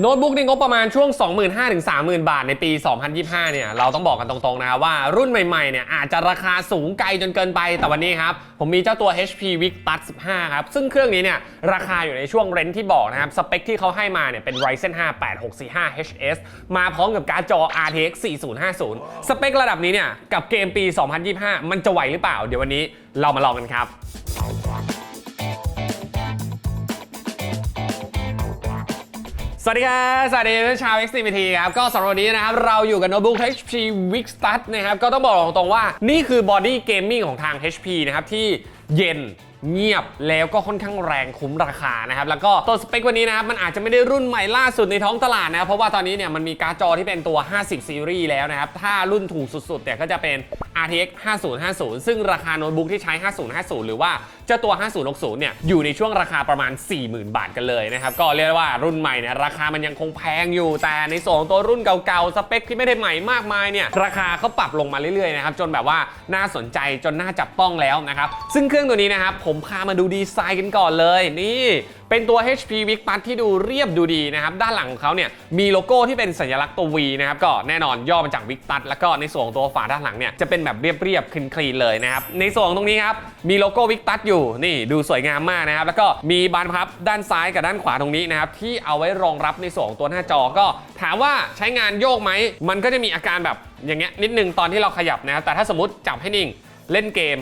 โน้ตบุ๊กในงบประมาณช่วง 25,000ถึง30,000 บาทในปี 2025 เนี่ย เราต้องบอกกันตรงๆนะครับว่ารุ่นใหม่ๆ เนี่ย อาจจะราคาสูงไกลจนเกินไป แต่วันนี้ครับ ผมมีเจ้าตัว HP VicTouch 15 ครับ ซึ่งเครื่องนี้เนี่ย ราคาอยู่ในช่วงเรนจ์ที่บอกนะครับ สเปคที่เขาให้มาเนี่ย เป็น Ryzen 5 8645 HS มาพร้อมกับการ์ดจอ RTX 4050 สเปคระดับนี้เนี่ย กับเกมปี 2025 มันจะไหวหรือเปล่า เดี๋ยววันนี้เรามาลองกันครับ วัสดีครับ สวัสดีชาว XTVT ครับ ก็สำหรับวันนี้นะครับ เราอยู่กับโน้ตบุ๊ก HP Wixstart นะครับ ก็ต้องบอกตรงๆว่า นี่คือบอดี้เกมมิ่งของทาง HP นะครับ ที่ เย็นเงียบแล้วก็ค่อนข้างแรงคุ้มราคานะครับ แล้วก็ตัวสเปควันนี้นะครับ มันอาจจะไม่ได้รุ่นใหม่ล่าสุดในท้องตลาดนะครับเพราะว่าตอนนี้เนี่ยมันมีการ์ดจอที่เป็นตัว 50 ซีรีส์แล้วนะครับ ถ้ารุ่นถูกสุดๆเนี่ก็จะเป็น RTX 5050 ซึ่งราคาโน้ตบุ๊กที่ใช้ 5050 หรือว่าเจ้าตัว 5060 เนี่ย อยู่ในช่วงราคาประมาณ 40,000 บาทกันเลยนะครับ ก็เรียกว่ารุ่นใหม่เนี่ยราคามันยังคงแพงอยู่ แต่ในส่วนของตัวรุ่นเก่าๆ สเปคที่ไม่ได้ใหม่มากมายเนี่ย ราคาเขาปรับลงมาเรื่อยๆ นะครับ จนแบบว่าน่าสนใจจนน่าจับต้องแล้วนะครับ ซึ่งเครื่องตัวนี้นะครับผมพามาดูดีไซน์กันก่อนเลยนี่เป็นตัว HP VicTouch ที่ดูเรียบดูดีนะครับ ด้านหลังของเขาเนี่ยมีโลโก้ที่เป็นสัญลักษณ์ตัว V นะครับ ก็แน่นอนย่อมาจาก VicTouch แล้วก็ในส่วนของตัวฝาด้านหลังเนี่ยจะเป็นแบบเรียบๆคลีนๆเลยนะครับ ในส่วนตรงนี้ครับ มีโลโก้ VicTouch อยู่นี่ดูสวยงามมากนะครับ แล้วก็มีบานพับด้านซ้ายกับด้านขวาตรงนี้นะครับ ที่เอาไว้รองรับในส่วนของตัวหน้าจอก็ ถามว่าใช้งานโยกไหมมันก็จะมีอาการแบบอย่างเงี้ยนิดนึงตอนที่เราขยับนะครับแต่ถ้าสมมติจับให้นิ่งเล่นเกม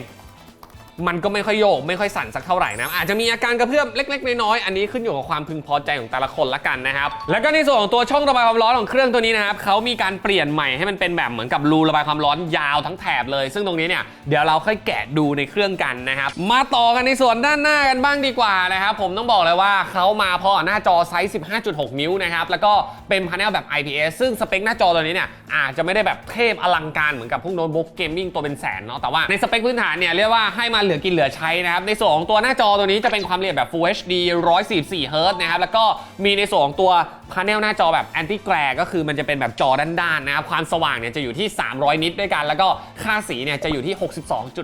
มันก็ไม่ค่อยโยก ไม่ค่อยสั่นสักเท่าไหร่นะอาจจะมีอาการกระเพื่อมเล็ก ๆ น้อยๆอันนี้ขึ้นอยู่กับความพึงพอใจของแต่ละคนละกันนะครับแล้วก็ในส่วนของตัวช่องระบายความร้อนของเครื่องตัวนี้นะครับเขามีการเปลี่ยนใหม่ให้มันเป็นแบบเหมือนกับรูระบายความร้อนยาวทั้งแถบเลย ซึ่งตรงนี้เนี่ยเดี๋ยวเราค่อยแกะดูในเครื่องกันนะครับมาต่อกันในส่วนด้านหน้ากันบ้างดีกว่านะครับผมต้องบอกเลยว่าเขามาพอหน้าจอไซส์ 15.6 นิ้วนะครับแล้วก็เป็นพาเนลแบบ IPS ซึ่งสเปคหน้าจอตัวนี้เนี่ยอาจจะไม่ได้แบบเทพอลังการเหมือนกับพวกโน้ตบุ๊กเกมมิ่งตัวเป็นแสนเนาะแต่ว่าในสเปคพื้นฐานเนี่ยเรียกว่าให้มาเหลือกินเหลือใช้นะครับ ในส่วนของตัวหน้าจอตัวนี้จะเป็นความละเอียดแบบ Full HD 144 Hz นะครับ แล้วก็มีในส่วนของตัวพาเนลหน้าจอแบบ Anti Glare ก็คือมันจะเป็นแบบจอด้านๆนะครับ ความสว่างเนี่ยจะอยู่ที่ 300 นิตด้วยกัน แล้วก็ค่าสีเนี่ยจะอยู่ที่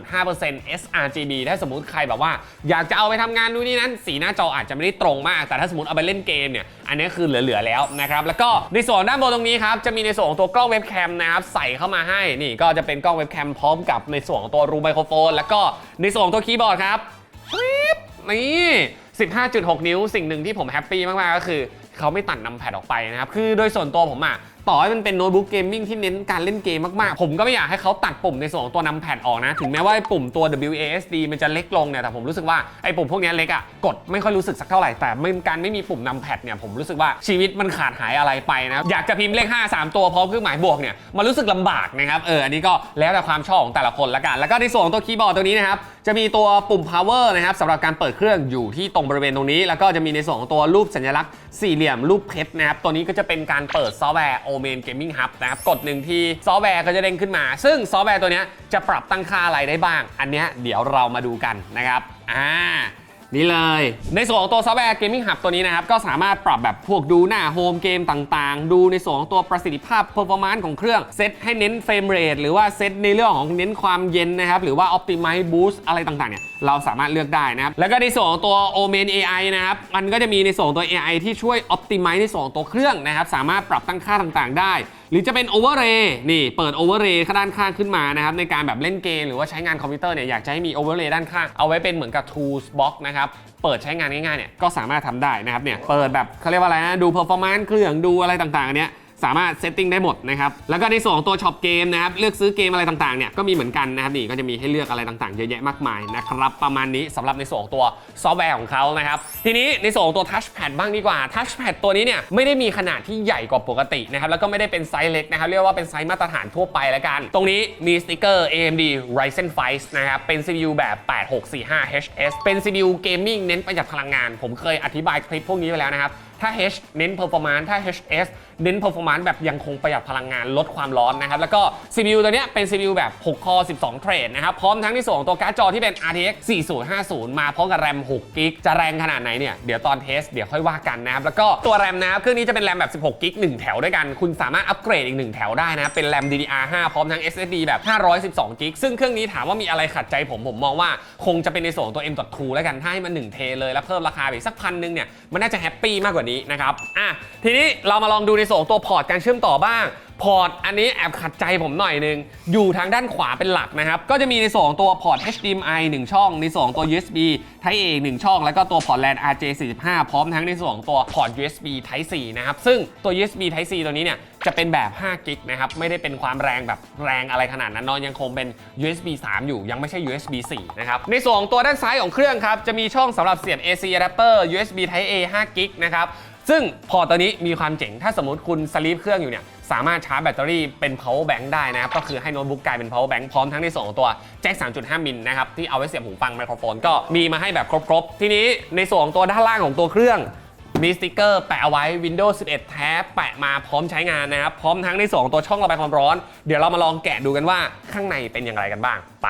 62.5% sRGB ถ้าสมมุติใครแบบว่า อยากจะเอาไปทำงานนู่นนี่นั้น สีหน้าจออาจจะไม่ได้ตรงมาก แต่ถ้าสมมติเอาไปเล่นเกมเนี่ย อันนี้คือเหลือๆแล้วนะครับ แล้วก็ในส่วนด้านบนตรงนี้ครับ จะมีในส่วนของตัวกล้องเว็บแคมนะครับ ใส่เข้ามาให้ นี่ก็จะเป็นกล้องเว็บแคมพร้อมกับในส่วนของตัวรูไมโครโฟน แล้วก็ในส่วนของตัวคีย์บอร์ดครับปิ๊บนี่15.6 นิ้ว สิ่งหนึ่งที่ผมแฮปปี้มากๆ ก็คือ เขาไม่ตัดนำแพดออกไปนะครับ คือโดยส่วนตัวผมอะต่อให้มันเป็นโน้ตบุ๊กเกมมิ่งที่เน้นการเล่นเกมมากๆ ผมก็ไม่อยากให้เขาตัดปุ่มในส่วนของตัวนำแพดออกนะ ถึงแม้ว่าปุ่มตัว WASD มันจะเล็กลงเนี่ย แต่ผมรู้สึกว่าไอ้ปุ่มพวกนี้เล็กอะกดไม่ค่อยรู้สึกสักเท่าไหร่ แต่การไม่มีปุ่มนำแพดเนี่ย ผมรู้สึกว่าชีวิตมันขาดหายอะไรไปนะ อยากจะพิมพ์เลข 5 3 ตัวพร้อมเครื่องหมายบวกเนี่ย มันรู้สึกลำบากนะครับ เออ อันนี้ก็แล้วแต่ความชอบของแต่ละคนละกัน แล้วก็ในส่วนของตัวคีย์บอร์ดตัวนี้นะครับ จะมีตัวปุ่ม power นะครับสำหรับการเปิดเครื่องอยู่ที่ตรงบริเวณตรงนี้ แล้วก็จะมีในส่วนของตัวรูปสัญลักษณ์สี่เหลี่ยมรูปเพชรนะครับ ตัวนี้ก็จะเป็นการเปิดซอฟต์แวร์ Omen Gaming Hub นะครับ กดหนึ่งที่ซอฟต์แวร์ก็จะเด้งขึ้นมา ซึ่งซอฟต์แวร์ตัวนี้จะปรับตั้งค่าอะไรได้บ้าง อันนี้เดี๋ยวเรามาดูกันนะครับ อ่า นี่เลย ในส่วนของตัวซอฟต์แวร์ Gaming Hub ตัวนี้นะครับ ก็สามารถปรับแบบพวกดูหน้าโฮมเกมต่างๆ ดูในส่วนของตัวประสิทธิภาพ performance ของเครื่อง เซตให้เน้นเฟรมเรทหรือว่าเซตในเรื่องของเน้นความเย็นนะครับ หรือว่า optimize boost อะไรต่างๆ เนี่ย เราสามารถเลือกได้นะครับ แล้วก็ในส่วนของตัว Omen AI นะครับ มันก็จะมีในส่วนตัว AI ที่ช่วย optimize ในส่วนของตัวเครื่องนะครับ สามารถปรับตั้งค่าต่างๆ ได้ หรือจะเป็นโอเวอร์เรย์นี่เปิด overlay ข้างด้านข้างขึ้นมานะครับในการแบบเล่นเกมหรือว่าใช้งานคอมพิวเตอร์เนี่ยอยากจะให้มีโอเวอร์เรย์ด้านข้างเอาไว้เป็นเหมือนกับ tools box นะครับเปิดใช้งานง่ายๆเนี่ยก็สามารถทำได้นะครับเนี่ยเปิดแบบเขาเรียกว่าอะไรนะดู performance เครื่องดูอะไรต่างๆอันเนี้ย สามารถเซตติ้งได้หมดนะครับแล้วก็ในส่วนของตัวช็อปเกมนะครับเลือกซื้อเกมอะไรต่างๆเนี่ยก็มีเหมือนกันนะครับนี่ก็จะมีให้เลือกอะไรต่างๆเยอะแยะมากมายนะครับประมาณนี้สำหรับในส่วนของตัวซอฟต์แวร์ของเขานะครับทีนี้ในส่วนของตัว touchpad บ้างดีกว่า touchpad ตัวนี้เนี่ยไม่ได้มีขนาดที่ใหญ่กว่าปกตินะครับแล้วก็ไม่ได้เป็นไซส์เล็กนะครับเรียกว่าเป็นไซส์มาตรฐานทั่วไปแล้วกัน ตรงนี้มีสติกเกอร์ AMD Ryzen 5นะครับเป็น CPU แบบ 8645 HS เป็น CPU Gaming เน้นประหยัดพลังงาน ผมเคยอธิบายคลิปพวกนี้ไปแล้วนะครับถ้า H เน้น performance ถ้า HS เน้น performance แบบยังคงประหยัดพลังงานลดความร้อนนะครับ แล้วก็ CPU ตัวนี้เป็น CPU แบบ 6 คอ 12 เทรดนะครับ พร้อมทั้งในส่วนของตัวการ์ดจอที่เป็น RTX 4050 มาพร้อมกับแรม6กิกจะแรงขนาดไหนเนี่ย เดี๋ยวตอนเทสเดี๋ยวค่อยว่ากันนะครับ แล้วก็ตัวแรมนะครับเครื่องนี้จะเป็นแรมแบบ 16กิก1แถวด้วยกัน คุณสามารถอัปเกรดอีก 1 แถวได้นะเป็นแรม DDR5 พร้อมทั้ง SSD แบบ 512กิกซึ่งเครื่องนี้ถามว่ามีอะไรขัดใจผมผมมองว่าคงจะเป็นในส่วนของตัว M.2 แล้วกันถ้าให้มัน1เทเลยแล้วเพิ่มราคาไปอีกสักพันหนึงเนี่ยมันน่าจะแฮปปี้มากกว่าว่านี้นะครับอะทีนี้เรามาลองดูในส่วนของตัวพอร์ตการเชื่อมต่อบ้าง พอร์ตอันนี้แอบขัดใจผมหน่อยนึง อยู่ทางด้านขวาเป็นหลักนะครับ ก็จะมีในส่วนของตัวพอร์ต HDMI 1 ช่อง ในส่วนของตัว USB Type A 1 ช่อง แล้วก็ตัวพอร์ต LAN RJ45 พร้อมทั้งในส่วนของตัวพอร์ต USB Type C นะครับ ซึ่งตัว USB Type C ตัวนี้เนี่ยจะเป็นแบบ5กิกนะครับ ไม่ได้เป็นความแรงแบบแรงอะไรขนาดนั้นเนอะยังคงเป็น USB 3 อยู่ ยังไม่ใช่ USB 4 นะครับ ในส่วนของตัวด้านซ้ายของเครื่องครับ จะมีช่องสำหรับเสียบ AC adapter USB Type A 5กิกนะครับ ซึ่งพอตตัวนี้มีความเจ๋ง ถ้าสมมติคุณสลีปเครื่องอยู่เนี่ย สามารถชาร์จแบตเตอรี่เป็น power bank ได้นะครับ ก็คือให้โน้ตบุ๊กกลายเป็น power bank พร้อมทั้งในส่วนของตัวแจ็ค 3.5 มิลนะครับ ที่เอาไว้เสียบหูฟังไมโครโฟน ก็มีมาให้แบบครบๆ ทีนี้ในส่วนของตัวด้านล่างของตัวเครื่องมีสติกเกอร์แปะเอาไว้ Windows 11 แท้ แปะมาพร้อมใช้งานนะครับ พร้อมทั้งในส่วนของตัวช่องระบายความร้อน เดี๋ยวเรามาลองแกะดูกันว่าข้างในเป็นอย่างไรกันบ้างไป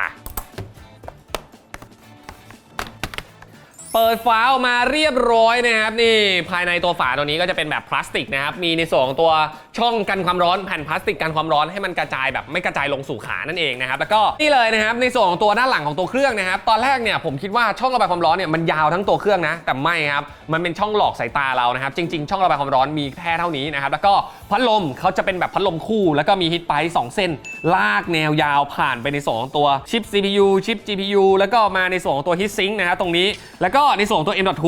เปิดฝาออกมาเรียบร้อยนะครับนี่ภายในตัวฝาตัวนี้ก็จะเป็นแบบพลาสติกนะครับมีในส่วนของตัวช่องกันความร้อนแผ่นพลาสติกกันความร้อนให้มันกระจายแบบไม่กระจายลงสู่ขานั่นเองนะครับแล้วก็นี่เลยนะครับในส่วนของตัวด้านหลังของตัวเครื่องนะครับตอนแรกเนี่ยผมคิดว่าช่องระบายความร้อนเนี่ยมันยาวทั้งตัวเครื่องนะแต่ไม่ครับมันเป็นช่องหลอกสายตาเรานะครับจริง ๆ ช่องระบายความร้อนมีแค่เท่านี้นะครับแล้วก็พัดลมเขาจะเป็นแบบพัดลมคู่แล้วก็มีฮิตไปสองเส้น ลากแนวยาวผ่านไปในส่วนของตัวชิป CPU ชิป GPU แล้วก็มาในส่วนของตัวฮิตซิงค์นะครับตรงนี้แล้วก็ในส่วนของตัว M.2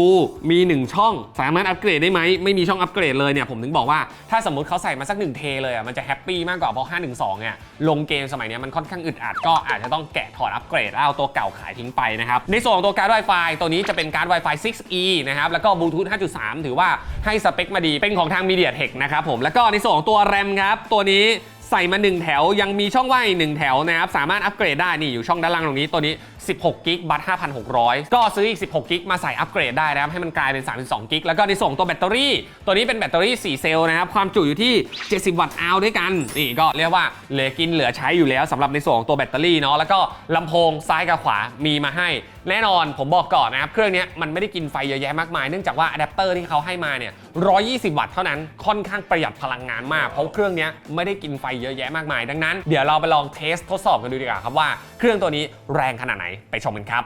มี 1 ช่อง สามารถอัปเกรดได้ไหม ไม่มีช่องอัปเกรดเลยเนี่ย ผมถึงบอกว่าถ้าสมมติเขาใส่มาสัก1เทเลยอะ มันจะแฮปปี้มากกว่า เพราะ 512 เนี่ย ลงเกมสมัยนี้มันค่อนข้างอึดอัด ก็อาจจะต้องแกะถอดอัปเกรดแล้วเอาตัวเก่าขายทิ้งไปนะครับ ในส่วนของตัวการ์ด Wi-Fi ตัวนี้จะเป็นการ์ด Wi-Fi 6E นะครับ แล้วก็บลูทูธ 5.3 ถือว่าให้สเปคมาดี เป็นของทาง MediaTek นะครับผม แล้วก็ในส่วนของตัว RAM ครับ ตัวนี้ ใส่มา 1 แถวยังมีช่องว่างอีกหนึ่งแถวนะครับ สามารถอัปเกรดได้นี่อยู่ช่องด้านล่างตรงนี้ตัวนี้ 16กิกบัต5,600 ก็ซื้ออีก 16กิกมาใส่อัปเกรดได้นะครับ ให้มันกลายเป็น 32กิกแล้วก็ในส่งตัวแบตเตอรี่ ตัวนี้เป็นแบตเตอรี่ 4 เซลล์นะครับ ความจุอยู่ที่ 70 วัตต์อาวด้วยกัน นี่ก็เรียกว่าเหลือกินเหลือใช้อยู่แล้วสำหรับในส่วนของตัวแบตเตอรี่เนาะแล้วก็ลำโพงซ้ายกับขวามีมาให้ แน่นอนผมบอกก่อนนะครับ เครื่องนี้มันไม่ได้กินไฟเยอะแยะมากมาย เนื่องจากว่าอะแดปเตอร์ที่เขาให้มาเนี่ย 120 วัตต์เท่านั้น ค่อนข้างประหยัดพลังงานมาก เพราะเครื่องนี้ไม่ได้กินไฟเยอะแยะมากมาย ดังนั้นเดี๋ยวเราไปลองเทสทดสอบกันดูดีกว่าครับว่าเครื่องตัวนี้แรงขนาดไหน ไปชมกันครับ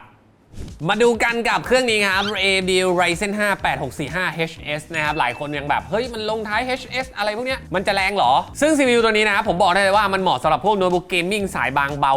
มาดูกันกับเครื่องนี้ครับ AMD Ryzen 5 8645 HS นะครับ หลายคนยังแบบ เฮ้ย มันลงท้าย HS อะไรพวกเนี้ย มันจะแรงเหรอ ซึ่ง CPU ตัวนี้นะครับ ผมบอกได้เลยว่ามันเหมาะสำหรับพวกโน้ตบุ๊กเกมมิ่งสายบางเบา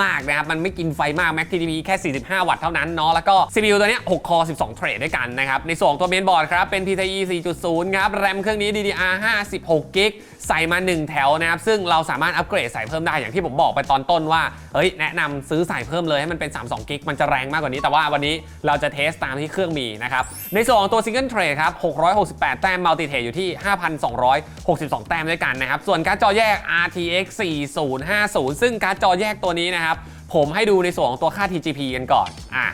มาก ๆ นะครับ มันไม่กินไฟมาก Max TDP แค่ 45 วัตต์เท่านั้นเนาะแล้วก็ CPU ตัวเนี้ย6คอ12 เทรดด้วยกันนะครับ ในส่วนตัวเมนบอร์ดครับเป็น PCIe 4.0 ครับแรมเครื่องนี้ DDR 5 16กิกใส่มา 1 แถวนะครับซึ่งเราสามารถอัปเกรดใส่เพิ่มได้อย่างที่ผมบอกไปตอนต้นว่าเฮ้ยแนะนำซื้อใส่เพิ่มเลยให้มันเป็น 32กิกมันจะแรงมากกว่านี้แต่ว่าวันนี้เราจะเทสตามที่เครื่องมีนะครับ ในส่วนของตัวซิงเกิลเทรดครับ 668 แต้มมัลติเทรดอยู่ที่ 5,262 แต้มด้วยกันนะครับ ส่วนการ์ดจอแยก RTX 4050 ซึ่งการ์ดจอแยกตัวนี้นะครับ ผมให้ดูในส่วนของตัวค่า TGP กันก่อนอะ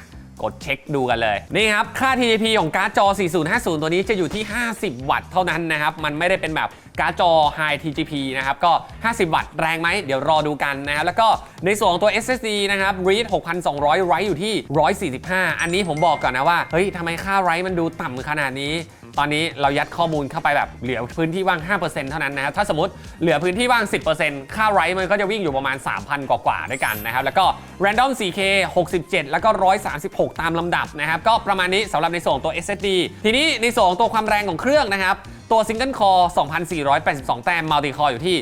กดเช็คดูกันเลย นี่ครับ ค่า TDP ของการ์ดจอ 4050 ตัวนี้จะอยู่ที่ 50 วัตต์เท่านั้นนะครับ มันไม่ได้เป็นแบบการ์ดจอ High TGP นะครับ ก็ 50 วัตต์แรงไหม เดี๋ยวรอดูกันนะครับ แล้วก็ในส่วนของตัว SSD นะครับ Read 6,200 Write อยู่ที่ 145 อันนี้ผมบอกก่อนนะว่า เฮ้ยทำไมค่า Write มันดูต่ำขนาดนี้ ตอนนี้เรายัดข้อมูลเข้าไปแบบเหลือพื้นที่ว่าง 5%เท่านั้นนะครับถ้าสมมติเหลือพื้นที่ว่าง 10%ค่าไรมันก็จะวิ่งอยู่ประมาณ 3,000 กว่าๆด้วยกันนะครับแล้วก็ Random 4K 67 แล้วก็ 136 ตามลำดับนะครับก็ประมาณนี้สำหรับในส่วนตัว SSD ทีนี้ในส่วนตัวความแรงของเครื่องนะครับ ตัว Single Core 2,482 แต้ม Multi Core อยู่ที่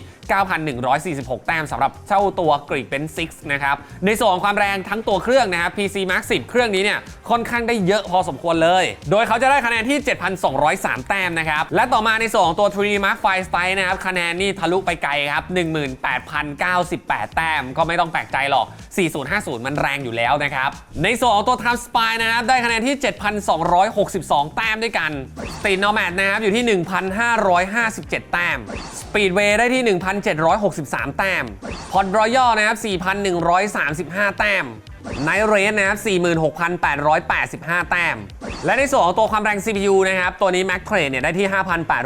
9,146 แต้มสำหรับเจ้าตัว Geekbench 6นะครับ ในส่วนของความแรงทั้งตัวเครื่องนะครับ PC Mark 10 เครื่องนี้เนี่ยค่อนข้างได้เยอะพอสมควรเลย โดยเขาจะได้คะแนนที่ 7,203 แต้มนะครับ และต่อมาในส่วนของตัว 3D Mark 5 Style นะครับคะแนนนี่ทะลุไปไกลครับ 18,098 แต้ม ก็ไม่ต้องแปลกใจหรอก 4050 มันแรงอยู่แล้วนะครับ ในส่วนของตัว Time Spy นะครับได้คะแนนที่ 7,262 แต้มด้วยกัน Steam Nomad นะครับอยู่ที่1,000 1,557 แต้ม สปีดเวย์ได้ที่ 1,763 แต้ม พอดรอยัลนะครับ 4,135 แต้ม Night Race นะครับ46,885 แต้ม และในส่วนของตัวความแรง CPU นะครับ ตัวนี้ Max Trade เนี่ยได้ที่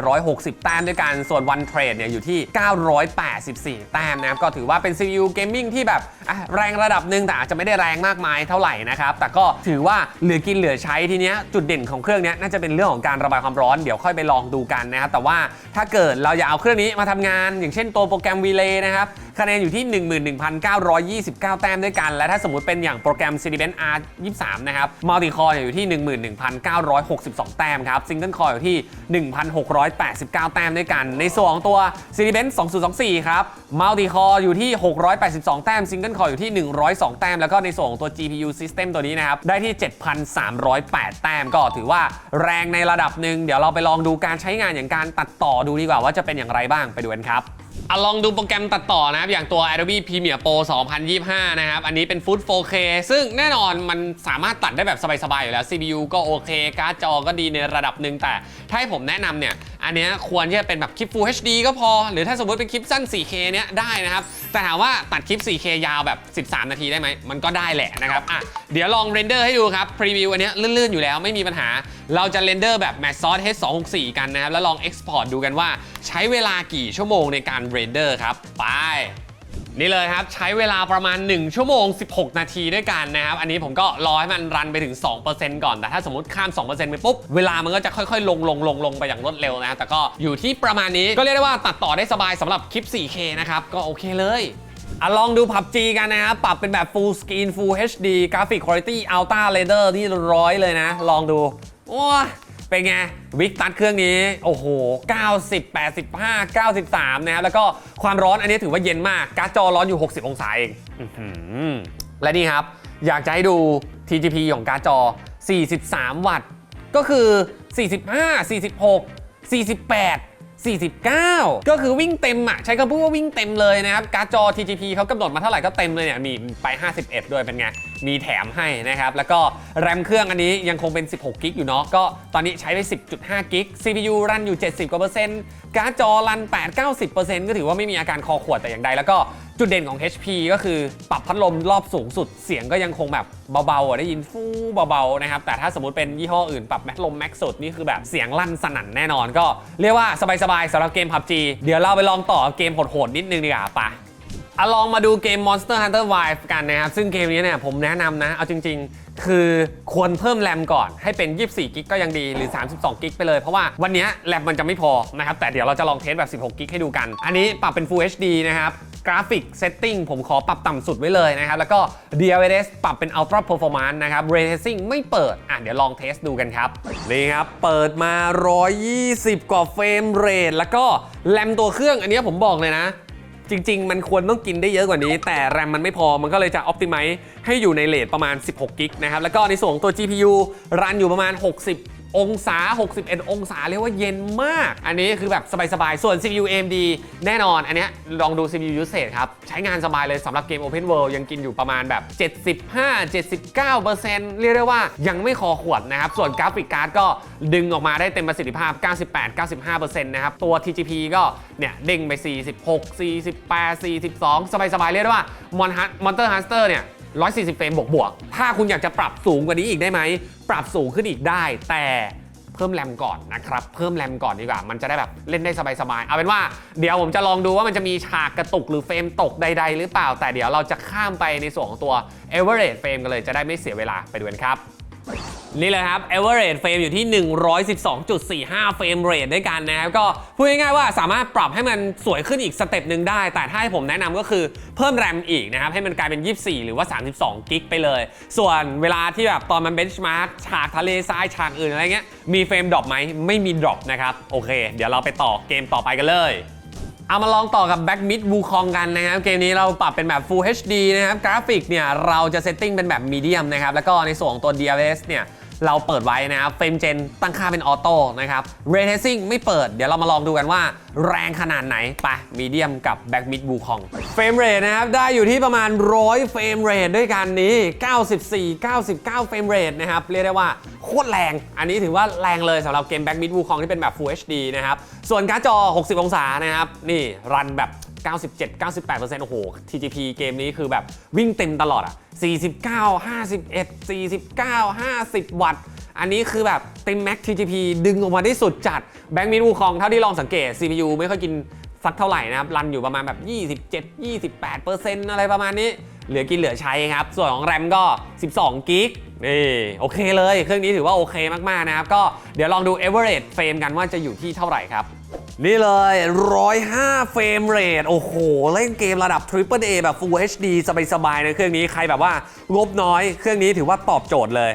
5,860 แต้มด้วยกัน ส่วน One Trade เนี่ยอยู่ที่ 984 แต้มนะครับ ก็ถือว่าเป็น CPU Gaming ที่แบบแรงระดับหนึ่งแต่อาจจะไม่ได้แรงมากมายเท่าไหร่นะครับ แต่ก็ถือว่าเหลือกินเหลือใช้ทีเนี้ยจุดเด่นของเครื่องเนี้ยน่าจะเป็นเรื่องของการระบายความร้อนเดี๋ยวค่อยไปลองดูกันนะครับแต่ว่าถ้าเกิดเราอยากเอาเครื่องนี้มาทำงาน อย่างเช่นตัวโปรแกรม Relay นะครับ คะแนนอยู่ที่ 11,929 แต้มด้วยกัน และถ้าสมมติเป็นอย่างโปรแกรม Cinebench R23 นะครับมัลติคอร์อยู่ที่ 11,962 แต้มครับซิงเกิลคอร์อยู่ที่ 1,689 แต้มด้วยกัน ในส่วนของตัว Cinebench 2024 ครับมัลติคอร์อยู่ที่ 682 แต้มซิงเกิลคอร์อยู่ที่ 102 แต้ม แล้วก็ในส่วนของตัว GPU System ตัวนี้นะครับ ได้ที่ 7,308 แต้ม ก็ถือว่าแรงในระดับหนึ่ง เดี๋ยวเราไปลองดูการใช้งานอย่างการตัดต่อดูดีกว่าว่าจะเป็นอย่างไรบ้าง ไปดูกันครับ อะลองดูโปรแกรมตัดต่อนะครับ อย่างตัว Adobe Premiere Pro 2025 นะครับ อันนี้เป็น Full 4K ซึ่งแน่นอนมันสามารถตัดได้แบบสบาย ๆ อยู่แล้ว CPU ก็โอเค การ์ดจอก็ดีในระดับหนึ่งแต่ถ้าให้ผมแนะนำเนี่ย อันนี้ควรที่จะเป็นแบบคลิป Full HD ก็พอ หรือถ้าสมมติเป็นคลิปสั้น 4K เนี้ยได้นะครับ แต่ถามว่าตัดคลิป 4K ยาวแบบ 13 นาทีได้ไหม มันก็ได้แหละนะครับอะเดี๋ยวลองเรนเดอร์ให้ดูครับ พรีวิวอันนี้ลื่นๆ อยู่แล้วไม่มีปัญหา เราจะเรนเดอร์แบบ Max Source H264 กันนะครับ แล้วลอง Export ดูกันว่าใช้เวลากี่ชั่วโมงในการเรนเดอร์ครับ ไป นี่เลยครับ ใช้เวลาประมาณ 1 ชั่วโมง 16 นาทีด้วยกันนะครับ อันนี้ผมก็รอให้มันรันไปถึง 2%ก่อน แต่ถ้าสมมติข้าม 2%ไปปุ๊บ เวลามันก็จะค่อยๆ ลงลงลงลงไปอย่างรวดเร็วนะครับแต่ก็อยู่ที่ประมาณนี้ก็เรียกได้ว่าตัดต่อได้สบายสำหรับคลิป 4K นะครับ ก็โอเคเลยอะลองดู PUBG กันนะครับ ปรับเป็นแบบ Full Screen Full HD Graphic Quality Ultra Render ที่ร้อยเลยนะ ลองดูโอ้ย เป็นไง วิกตัดเครื่องนี้ โอ้โห 90 85 93 นะครับ แล้วก็ความร้อนอันนี้ถือว่าเย็นมาก การ์ดจอร้อนอยู่ 60 องศาเองอื้อหือและนี่ครับ อยากจะให้ดู TGP ของการ์ดจอ 43 วัตต์ ก็คือ 45 46 48 49 ก็คือวิ่งเต็มอะ ใช้คำพูดว่าวิ่งเต็มเลยนะครับ การ์ดจอ TGP เขากำหนดมาเท่าไหร่ก็เต็มเลยเนี่ย มีไป 51 ด้วยเป็นไง มีแถมให้นะครับ แล้วก็แรมเครื่องอันนี้ยังคงเป็น 16 กิกอยู่เนาะ ก็ตอนนี้ใช้ไป 10.5 กิก CPU รันอยู่ 70กว่าเปอร์เซ็นต์ การ์ดจอรัน 8-90%ก็ถือว่าไม่มีอาการคอขวดแต่อย่างใด แล้วก็จุดเด่นของ HP ก็คือปรับพัดลมรอบสูงสุด เสียงก็ยังคงแบบเบาๆอะได้ยินฟูเบาๆนะครับ แต่ถ้าสมมติเป็นยี่ห้ออื่นปรับแม็กลมแม็กสุดนี่คือแบบเสียงลั่นสนั่นแน่นอน ก็เรียกว่าสบายๆสำหรับเกม PUBG เดี๋ยวเราไปลองต่อเกมโหดๆนิดนึงดีกว่าปะ อะลองมาดูเกม Monster Hunter Wilds กันนะครับ ซึ่งเกมนี้เนี่ยผมแนะนำนะ เอาจริง ๆ คือควรเพิ่มแรมก่อนให้เป็น 24 กิกก็ยังดีหรือ 32 กิกไปเลย เพราะว่าวันนี้แรมมันจะไม่พอนะครับ แต่เดี๋ยวเราจะลองเทสแบบ 16 กิกให้ดูกัน อันนี้ปรับเป็น Full HD นะครับกราฟิกเซตติ้งผมขอปรับต่ำสุดไว้เลยนะครับ แล้วก็ DLSS ปรับเป็น Ultra Performance นะครับ Ray Tracing ไม่เปิด อะ เดี๋ยวลองเทสดูกันครับ นี่ครับ เปิดมา 120 กว่าเฟรมเรทแล้วก็แรมตัวเครื่องอันนี้ผมบอกเลยนะ จริง ๆ มันควรต้องกินได้เยอะกว่านี้ แต่แรมมันไม่พอมันก็เลยจะออ t ติ i z e ให้อยู่ในเลทประมาณ 16 กิกนะครับแล้วก็ในส่วนของตัว GPU รันอยู่ประมาณ 60 องศา 61 องศาเรียกว่าเย็นมาก อันนี้คือแบบสบายๆ ส่วน CPU AMD แน่นอน อันเนี้ยลองดู CPU usage ครับ ใช้งานสบายเลยสำหรับเกม Open World ยังกินอยู่ประมาณแบบ 75 79%เรียกได้ว่ายังไม่คอขวดนะครับ ส่วนกราฟิกการ์ดก็ดึงออกมาได้เต็มประสิทธิภาพ 98 95%นะครับ ตัว TGP ก็เนี่ยเด้งไป 46 48 42 สบายๆ เรียกได้ว่า Monster Hunter เนี่ย 140 เฟรมบวกๆถ้าคุณอยากจะปรับสูงกว่านี้อีกได้ไหม ปรับสูงขึ้นอีกได้ แต่เพิ่มแรมก่อนนะครับ เพิ่มแรมก่อนดีกว่า มันจะได้แบบเล่นได้สบายๆ เอาเป็นว่าเดี๋ยวผมจะลองดูว่ามันจะมีฉากกระตุกหรือเฟรมตกใด ๆ หรือเปล่า แต่เดี๋ยวเราจะข้ามไปในส่วนของตัว average frame กันเลยจะได้ไม่เสียเวลาไปดูกันครับ นี่เลยครับ average frame อยู่ที่ 112.45เฟรมเรทด้วยกันนะครับ ก็พูดง่ายๆว่าสามารถปรับให้มันสวยขึ้นอีกสเต็ปหนึ่งได้ แต่ถ้าให้ผมแนะนำก็คือเพิ่มแรมอีกนะครับ ให้มันกลายเป็น 24 หรือว่า 32 กิกไปเลย ส่วนเวลาที่แบบตอนมันเบนช์มาร์กฉากทะเลทรายฉากอื่นอะไรเงี้ย มีเฟรมดรอปไหม ไม่มีดรอปนะครับ โอเค เดี๋ยวเราไปต่อเกมต่อไปกันเลยเอามาลองต่อกับ Back Mid Wukong กันนะครับ เกมนี้เราปรับเป็นแบบ Full HD นะครับ กราฟิกเนี่ย เราจะเซตติ้งเป็นแบบ Medium นะครับ แล้วก็ในส่วนของตัว DLSS เนี่ย เราเปิดไว้นะครับเฟรมเจนตั้งค่าเป็นออโต้นะครับ Ray Tracing ไม่เปิด เดี๋ยวเรามาลองดูกันว่าแรงขนาดไหนไป Medium กับ Back Mid Wukong เฟรมเรทนะครับได้อยู่ที่ประมาณ 100 เฟรมเรทด้วยกันนี้ 94 99 เฟรมเรทนะครับเรียกได้ว่าโคตรแรง อันนี้ถือว่าแรงเลยสำหรับเกม Back Mid Wukong ที่เป็นแบบ Full HD นะครับส่วนการ์ดจอ 60 องศานะครับนี่รันแบบ 97 98%โอ้โห TGP เกมนี้คือแบบวิ่งเต็มตลอดอะ 49 51 49 50 วัตต์ อันนี้คือแบบเต็มแม็ก TGP ดึงออกมาได้สุดจัด แบงค์มินวูคองเท่าที่ลองสังเกต CPU ไม่ค่อยกินสักเท่าไหร่นะครับ รันอยู่ประมาณแบบ 27 28อะไรประมาณนี้ เหลือกินเหลือใช้ครับ ส่วนของแรมก็ 12กิกนี่โอเคเลย เครื่องนี้ถือว่าโอเคมากๆนะครับ ก็เดี๋ยวลองดู average frame กันว่าจะอยู่ที่เท่าไหร่ครับ นี่เลย 105 เฟรมเรท โอ้โห เล่นเกมระดับ Triple A แบบ Full HD สบายๆในะเครื่องนี้ ใครแบบว่างบน้อย เครื่องนี้ถือว่าตอบโจทย์เลย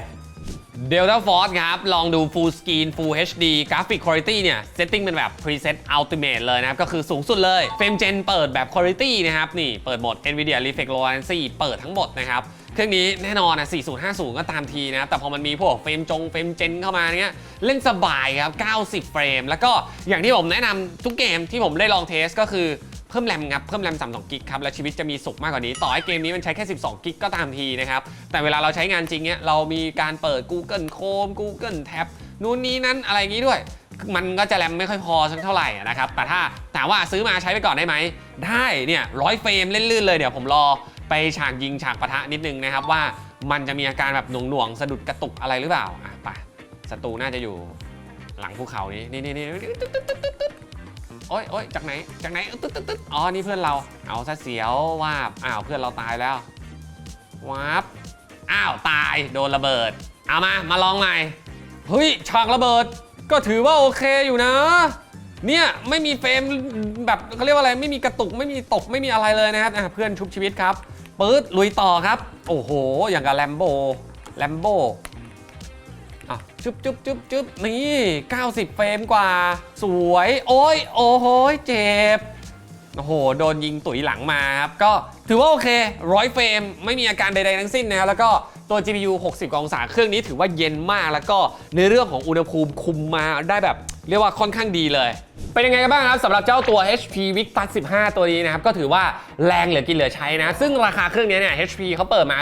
Delta Force ครับ ลองดู Full Screen Full HD Graphic Quality เนี่ยเซตติ้งเป็นแบบ Preset Ultimate เลยนะครับ ก็คือสูงสุดเลย Frame Gen เปิดแบบ Quality นะครับ นี่ เปิดหมด Nvidia Reflex Low Latency เปิดทั้งหมดนะครับ เครื่องนี้แน่นอนนะ4050 ก็ตามทีนะครับแต่พอมันมีพวกเฟรมจงเฟรมเจนเข้ามาเนี้ยเล่นสบายครับ 90 เฟรม แล้วก็อย่างที่ผมแนะนำทุกเกมที่ผมได้ลองเทสก็คือเพิ่มแรมครับ เพิ่มแรม 32 กิกครับ แล้วชีวิตจะมีสุขมากกว่านี้ ต่อให้เกมนี้มันใช้แค่ 12 กิกก็ตามทีนะครับ แต่เวลาเราใช้งานจริงเนี้ยเรามีการเปิด Google Chrome Google Tab นู่นนี่นั่นอะไรอย่างงี้ด้วย มันก็จะแรมไม่ค่อยพอสักเท่าไหร่นะครับ แต่ถ้าถามว่าซื้อมาใช้ไปก่อนได้ไหม ได้เนี่ยร้อยเฟรมเลื่นเลยเดี๋ยวผมรอ ไปฉากยิงฉากปะทะนิดนึงนะครับว่ามันจะมีอาการแบบหน่วงๆสะดุดกระตุกอะไรหรือเปล่าอะไปศัตรูน่าจะอยู่หลังภูเขานี้นี่นี่นี่ตึ๊ดตึ๊ดตึ๊ดตึ๊ดตึ๊ดโอ๊ยโอ๊ยจากไหนจากไหนตึ๊ดตึ๊ดตึ๊ดอ๋อนี่เพื่อนเราเอาซะเสียวว่าบอ้าวเพื่อนเราตายแล้ววับอ้าวตายโดนระเบิด เอามามาลองใหม่เฮ้ยฉากระเบิด ก็ถือว่าโอเคอยู่นะเนี่ยไม่มีเฟรมแบบเขาเรียกว่าอะไรไม่มีกระตุกไม่มีตกไม่มีอะไรเลยนะครับเพื่อนชุบชีวิตครับ ปื๊ดลุยต่อครับ โอ้โห อย่างกับแลมโบแลมโบอะจุ๊บจุ๊บจุ๊บจุ๊บนี่ 90 เฟรมกว่า สวย โอ้ย โอ้โหเจ็บ โอ้โห โดนยิงตุ๋ยหลังมาครับ ก็ถือว่าโอเค100เฟรม ไม่มีอาการใดๆทั้งสิ้นนะแล้วก็ตัว GPU 60 องศาเครื่องนี้ถือว่าเย็นมาก แล้วก็ในเรื่องของอุณหภูมิคุมมาได้แบบ เรียกว่าค่อนข้างดีเลย เป็นยังไงกันบ้างครับสำหรับเจ้าตัว HP VicTouch 15 ตัวนี้นะครับ ก็ถือว่าแรงเหลือกินเหลือใช้นะ ซึ่งราคาเครื่องนี้เนี่ย HP เขาเปิดมา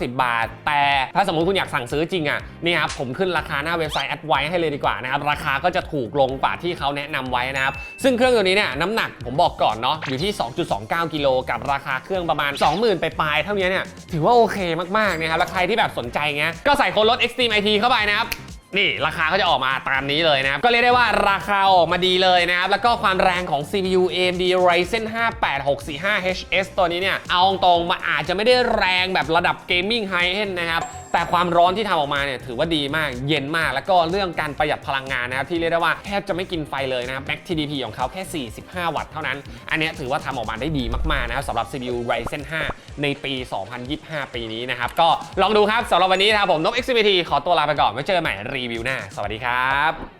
28,990 บาท แต่ถ้าสมมติคุณอยากสั่งซื้อจริงอะนี่ครับผมขึ้นราคาหน้าเว็บไซต์แอดไว้ให้เลยดีกว่านะครับราคาก็จะถูกลงกว่าที่เขาแนะนำไว้นะครับซึ่งเครื่องตัวนี้เนี่ยน้ำหนักผมบอกก่อนเนาะอยู่ที่ 2.29 กิโลกับราคาเครื่องประมาณ 20,000 ไปปลายเท่านี้เนี่ยถือว่าโอเคมากๆนะครับแล้วใครที่แบบสนใจเงี้ยก็ใส่โค้ดลด Extreme IT เข้าไปนะครับ นี่ราคาก็จะออกมาตามนี้เลยนะครับก็เรียกได้ว่าราคาออกมาดีเลยนะครับแล้วก็ความแรงของ CPU AMD Ryzen 5 8645 HS ตัวนี้เนี่ยเอาตรงมาอาจจะไม่ได้แรงแบบระดับเกมมิ่งไฮเอนนะครับ แต่ความร้อนที่ทำออกมาเนี่ยถือว่าดีมากเย็นมาก แล้วก็เรื่องการประหยัดพลังงานนะครับที่เรียกได้ว่าแทบจะไม่กินไฟเลยนะครับ Max TDP ของเขาแค่ 45 วัตต์เท่านั้น อันนี้ถือว่าทำออกมาได้ดีมากๆนะครับสำหรับ CPU Ryzen 5 ในปี 2025 ปีนี้นะครับ ก็ลองดูครับสำหรับวันนี้นะครับผมนก xBT ขอตัวลาไปก่อนไว้เจอกันใหม่รีวิวหน้า สวัสดีครับ